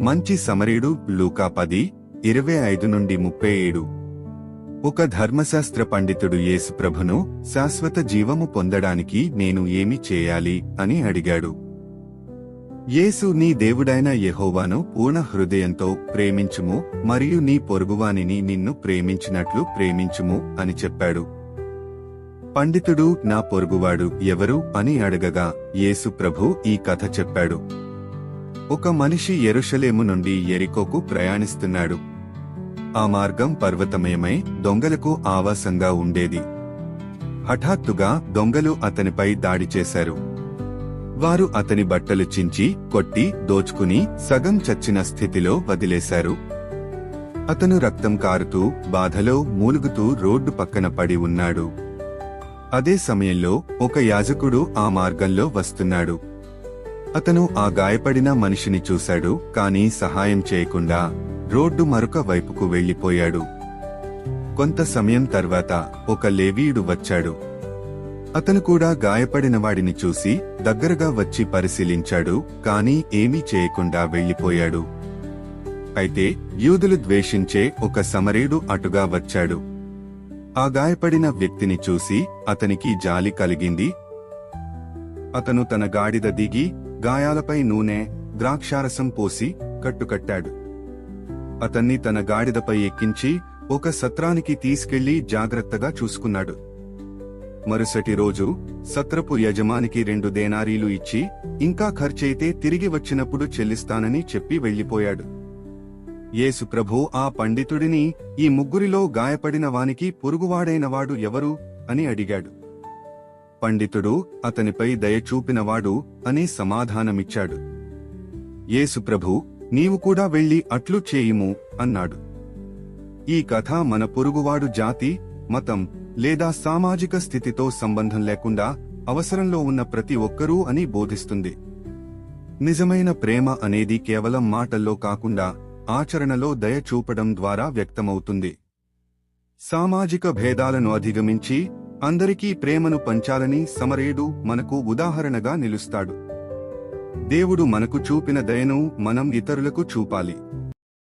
మంచి సమరీడు లూకా పది ఇరవై ఐదు నుండి ముప్పై ఏడు. ఒక ధర్మశాస్త్ర పండితుడు యేసుప్రభును శాశ్వత జీవము పొందడానికి నేను ఏమి చేయాలి? అని అడిగాడు. యేసు నీ దేవుడైన యెహోవాను పూర్ణ హృదయంతో ప్రేమించుము మరియు నీ పొరుగువానిని నిన్ను ప్రేమించినట్లు ప్రేమించుము అని చెప్పాడు. పండితుడు నా పొరుగువాడు ఎవరు? అని అడగగా యేసు ప్రభు ఈ కథ చెప్పాడు. ఒక మనిషి ఎరుషలేము నుండి ఎరికోకు ప్రయాణిస్తున్నాడు. ఆ మార్గం పర్వతమయమై దొంగలకు ఆవాసంగా ఉండేది. హఠాత్తుగా దొంగలు అతనిపై దాడి చేశారు. వారు అతని బట్టలు చించి కొట్టి దోచుకుని సగం చచ్చిన స్థితిలో వదిలేశారు. అతను రక్తం కారుతూ బాధలో మూలుగుతూ రోడ్డు పక్కన పడి ఉన్నాడు. అదే సమయంలో ఒక యాజకుడు ఆ మార్గంలో వస్తున్నాడు. అతను ఆ గాయపడిన మనిషిని చూశాడు కానీ సహాయం చేయకుండా రోడ్డు మరొక వైపుకు వెళ్ళిపోయాడు కొంత సమయం తర్వాత ఒక లేవీయుడు వచ్చాడు. అతను కూడా గాయపడిన వాడిని చూసి దగ్గరగా వచ్చి పరిశీలించాడు కానీ ఏమీ చేయకుండా వెళ్ళిపోయాడు అయితే యూదులు ద్వేషించే ఒక సమరీడు అటుగా వచ్చాడు. ఆ గాయపడిన వ్యక్తిని చూసి అతనికి జాలి కలిగింది. అతను తన గాడిద దిగి గాయాలపై నూనె ద్రాక్షారసం పోసి కట్టుకట్టాడు. అతన్ని తన గాడిదపై ఎక్కించి ఒక సత్రానికి తీసుకెళ్ళి జాగ్రత్తగా చూసుకున్నాడు. మరుసటి రోజు సత్రపు యజమానికి రెండు దేనారీలు ఇచ్చి ఇంకా ఖర్చయితే తిరిగి వచ్చినప్పుడు చెల్లిస్తానని చెప్పి వెళ్ళిపోయాడు యేసు ప్రభు ఆ పండితుడిని ఈ ముగ్గురిలో గాయపడిన వానికి పొరుగువాడైనవాడు ఎవరు? అని అడిగాడు. పండితుడు అతనిపై దయ చూపినవాడు అని సమాధానమిచ్చాడు. యేసుప్రభు నీవు కూడా వెళ్ళి అట్లు చేయుము అన్నాడు. ఈ కథ మన పొరుగువాడు జాతి మతం లేదా సామాజిక స్థితితో సంబంధం లేకుండా అవసరంలో ఉన్న ప్రతి ఒక్కరూ అని బోధిస్తుంది. నిజమైన ప్రేమ అనేది కేవలం మాటల్లో కాకుండా ఆచరణలో దయ చూపడం ద్వారా వ్యక్తమవుతుంది. సామాజిక భేదాలను అధిగమించి అందరికీ ప్రేమను పంచాలని సమరేడు మనకు ఉదాహరణగా నిలుస్తాడు. దేవుడు మనకు చూపిన దయను మనం ఇతరులకు చూపాలి.